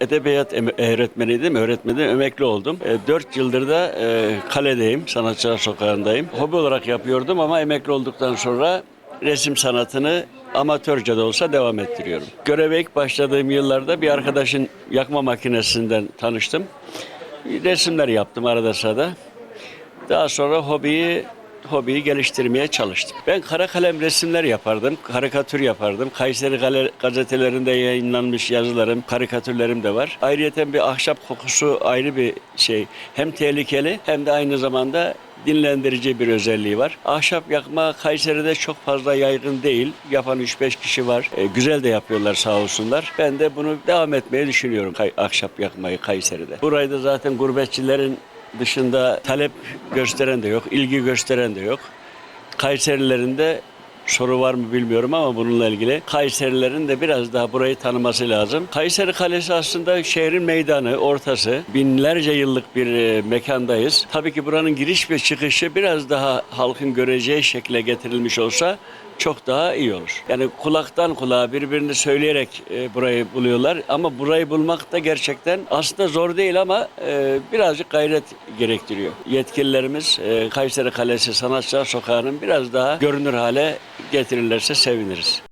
edebiyat öğretmeniydim, öğretmenim, emekli oldum. 4 yıldır da e, kaledeyim, Sanatçılar Sokağı'ndayım. Hobi olarak yapıyordum ama emekli olduktan sonra resim sanatını amatörce de olsa devam ettiriyorum. Göreve ilk başladığım yıllarda bir arkadaşın yakma makinesinden tanıştım. Resimler yaptım arada sırada. Daha sonra hobiyi hobiyi geliştirmeye çalıştım. Ben kara kalem resimler yapardım, karikatür yapardım. Kayseri gazetelerinde yayınlanmış yazılarım, karikatürlerim de var. Ayrıca bir ahşap kokusu ayrı bir şey. Hem tehlikeli hem de aynı zamanda dinlendirici bir özelliği var. Ahşap yakma Kayseri'de çok fazla yaygın değil. Yapan 3-5 kişi var. E, güzel de yapıyorlar sağ olsunlar. Ben de bunu devam etmeyi düşünüyorum kay- ahşap yakmayı Kayseri'de. Burayı da zaten gurbetçilerin dışında talep gösteren de yok, ilgi gösteren de yok. Kayserilerin de soru var mı bilmiyorum ama bununla ilgili Kayserilerin de biraz daha burayı tanıması lazım. Kayseri Kalesi aslında şehrin meydanı, ortası. Binlerce yıllık bir e, mekandayız. Tabii ki buranın giriş ve çıkışı biraz daha halkın göreceği şekle getirilmiş olsa çok daha iyi olur. Yani kulaktan kulağa birbirini söyleyerek e, burayı buluyorlar ama burayı bulmak da gerçekten aslında zor değil ama e, birazcık gayret gerektiriyor. Yetkililerimiz e, Kayseri Kalesi Sanatçılar Sokağı'nın biraz daha görünür hale getirirlerse seviniriz.